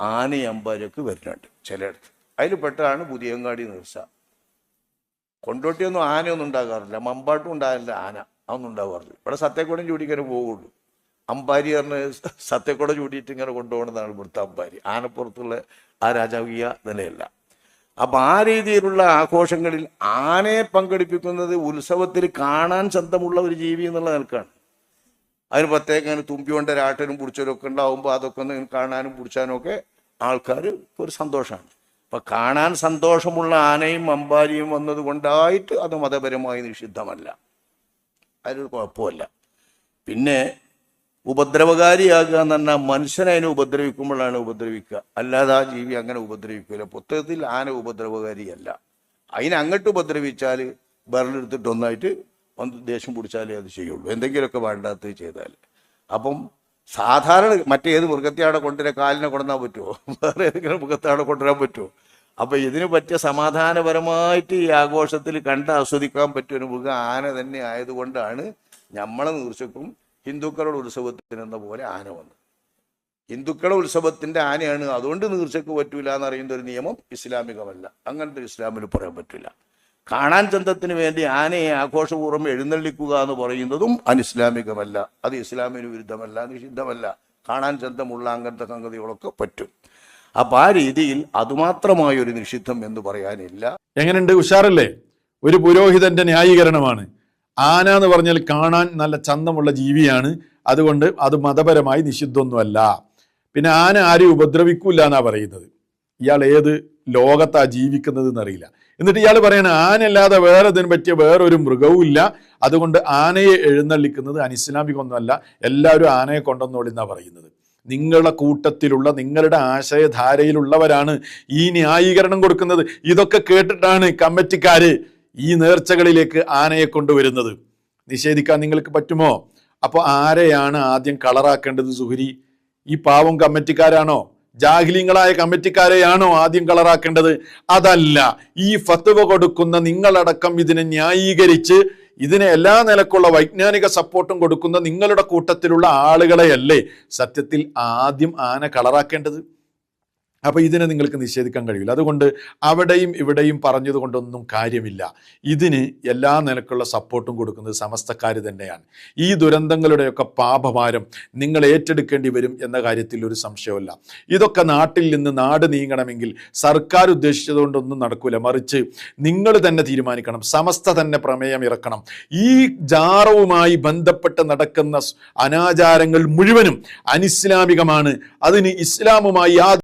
ആനയും അമ്പാരിയൊക്കെ വരുന്നുണ്ട് ചിലയിടത്ത്. അതിൽ പെട്ടതാണ് പുതിയങ്ങാടി നിർസ. കൊണ്ടോട്ടിയൊന്നും ആനയൊന്നും ഉണ്ടാകാറില്ല. മമ്പാട്ടും ഉണ്ടാകില്ല ആന അതൊന്നും ഉണ്ടാകാറില്ല. ഇവിടെ സത്യക്കൂടം ചൂടിക്കാൻ പോവുള്ളൂ. അമ്പാരി പറഞ്ഞ് സത്യക്കൂടം ചൂടിയിട്ട് ഇങ്ങനെ കൊണ്ടുപോകണമെന്നാണ് ഇവിടുത്തെ അമ്പാരി. ആനപ്പുറത്തുള്ള ആ രാജാവീയ നിലയല്ല. അപ്പം ആ രീതിയിലുള്ള ആഘോഷങ്ങളിൽ ആനയെ പങ്കെടുപ്പിക്കുന്നത് ഉത്സവത്തിൽ കാണാൻ ചന്തമുള്ള ഒരു ജീവി എന്നുള്ള നിലക്കാണ്. അതിന് പ്രത്യേകം ഇങ്ങനെ തുമ്പി കൊണ്ട് രാട്ടനും പിടിച്ചവരും ഒക്കെ ഉണ്ടാവുമ്പോൾ അതൊക്കെ ഒന്ന് കാണാനും പിടിച്ചാനും ഒക്കെ ആൾക്കാർ ഒരു സന്തോഷമാണ് അപ്പം കാണാൻ സന്തോഷമുള്ള ആനയും അമ്പാരിയും വന്നത് കൊണ്ടായിട്ട് അത് മതപരമായി നിഷിദ്ധമല്ല. അതിലൊരു കുഴപ്പമല്ല പിന്നെ ഉപദ്രവകാരിയാകുക എന്ന് പറഞ്ഞാൽ മനുഷ്യനെ അതിനെ ഉപദ്രവിക്കുമ്പോഴാണ് ഉപദ്രവിക്കുക. അല്ലാതെ ആ ജീവി അങ്ങനെ ഉപദ്രവിക്കില്ല പുസ്തകത്തിൽ ആന ഉപദ്രവകാരിയല്ല. അതിനെ അങ്ങോട്ട് ഉപദ്രവിച്ചാൽ ബറലെടുത്തിട്ട് ഒന്നായിട്ട് ഒന്ന് ദേഷ്യം പിടിച്ചാലേ അത് ചെയ്യുള്ളൂ. എന്തെങ്കിലുമൊക്കെ വേണ്ടാത്ത ചെയ്താൽ അപ്പം സാധാരണ മറ്റേത് മൃഗത്തെ അവിടെ കൊണ്ടുവരാൻ കാലിനെ കൊണ്ടുവന്നാൽ പറ്റുമോ വേറെ ഏതെങ്കിലും മൃഗത്തെ അവിടെ കൊണ്ടുവരാൻ പറ്റുമോ അപ്പൊ ഇതിന് പറ്റിയ സമാധാനപരമായിട്ട് ഈ ആഘോഷത്തിൽ കണ്ട് ആസ്വദിക്കാൻ പറ്റിയ ഒരു മൃഗം ആന തന്നെ ആയതുകൊണ്ടാണ് നമ്മളെ നീർച്ചക്കും ഹിന്ദുക്കളുടെ ഉത്സവത്തിന് എന്ന പോലെ ആന വന്നത്. ഹിന്ദുക്കളുടെ ഉത്സവത്തിന്റെ ആനയാണ്. അതുകൊണ്ട് നീർച്ചക്ക് പറ്റൂല എന്നറിയുന്ന ഒരു നിയമം ഇസ്ലാമികമല്ല. അങ്ങനത്തെ ഇസ്ലാമിൽ പറയാൻ പറ്റില്ല കാണാൻ ചന്തത്തിന് വേണ്ടി ആനയെ ആഘോഷപൂർവം എഴുന്നള്ളിക്കുക എന്ന് പറയുന്നതും അനിസ്ലാമികമല്ല. അത് ഇസ്ലാമിന് വിരുദ്ധമല്ല നിഷിദ്ധമല്ല. കാണാൻ ചന്തമുള്ള അങ്ങനത്തെ സംഗതികളൊക്കെ പറ്റും. അപ്പൊ ആ രീതിയിൽ അതുമാത്രമായ ഒരു നിഷിദ്ധം എന്ന് പറയാനില്ല. എങ്ങനെയുണ്ട്? ഉഷാറല്ലേ? ഒരു പുരോഹിതന്റെ ന്യായീകരണമാണ്. ആന എന്ന് പറഞ്ഞാൽ കാണാൻ നല്ല ചന്തമുള്ള ജീവിയാണ്. അതുകൊണ്ട് അത് മതപരമായി നിഷിദ്ധമൊന്നുമല്ല. പിന്നെ ആന ആരെയും ഉപദ്രവിക്കൂല എന്നാ പറയുന്നത്. ഇയാൾ ഏത് ലോകത്താ ജീവിക്കുന്നത് എന്നറിയില്ല എന്നിട്ട് ഇയാൾ പറയണ ആനയല്ലാതെ വേറെ ഇതിന് പറ്റിയ വേറൊരു മൃഗവും ഇല്ല. അതുകൊണ്ട് ആനയെ എഴുന്നള്ളിക്കുന്നത് അനിസ്ലാമികൊന്നുമല്ല എല്ലാവരും ആനയെ കൊണ്ടെന്നോളി എന്നാണ് പറയുന്നത്. നിങ്ങളുടെ കൂട്ടത്തിലുള്ള നിങ്ങളുടെ ആശയധാരയിലുള്ളവരാണ് ഈ ന്യായീകരണം കൊടുക്കുന്നത്. ഇതൊക്കെ കേട്ടിട്ടാണ് കമ്മിറ്റിക്കാര് ഈ നേർച്ചകളിലേക്ക് ആനയെ കൊണ്ടുവരുന്നത്. നിഷേധിക്കാൻ നിങ്ങൾക്ക് പറ്റുമോ? അപ്പോൾ ആരെയാണ് ആദ്യം കളറാക്കേണ്ടത് സുഹരി? ഈ പാവം കമ്മിറ്റിക്കാരാണോ? ജാഹിലിങ്ങളായ കമ്മിറ്റിക്കാരെയാണോ ആദ്യം കളറാക്കേണ്ടത്? അതല്ല. ഈ ഫത്തുവ കൊടുക്കുന്ന നിങ്ങളടക്കം ഇതിനെ ന്യായീകരിച്ച് ഇതിന് എല്ലാ നിലക്കുള്ള വൈജ്ഞാനിക സപ്പോർട്ടും കൊടുക്കുന്ന നിങ്ങളുടെ കൂട്ടത്തിലുള്ള ആളുകളെയല്ലേ സത്യത്തിൽ ആദ്യം ആന കളറാക്കേണ്ടത്? അപ്പൊ ഇതിനെ നിങ്ങൾക്ക് നിഷേധിക്കാൻ കഴിയില്ല. അതുകൊണ്ട് അവിടെയും ഇവിടെയും പറഞ്ഞത് കൊണ്ടൊന്നും കാര്യമില്ല. ഇതിന് എല്ലാ നിലക്കുള്ള സപ്പോർട്ടും കൊടുക്കുന്നത് സമസ്തക്കാർ തന്നെയാണ്. ഈ ദുരന്തങ്ങളുടെയൊക്കെ പാപഭാരം നിങ്ങൾ ഏറ്റെടുക്കേണ്ടി വരും എന്ന കാര്യത്തിൽ ഒരു സംശയമില്ല ഇതൊക്കെ നാട്ടിൽ നിന്ന് നാട് നീങ്ങണമെങ്കിൽ സർക്കാർ ഉദ്ദേശിച്ചതുകൊണ്ടൊന്നും നടക്കില്ല മറിച്ച് നിങ്ങൾ തന്നെ തീരുമാനിക്കണം. സമസ്ത തന്നെ പ്രമേയം ഇറക്കണം. ഈ ജാറവുമായി ബന്ധപ്പെട്ട് നടക്കുന്ന അനാചാരങ്ങൾ മുഴുവനും അനിസ്ലാമികമാണ്. അതിന് ഇസ്ലാമുമായി യാതൊരു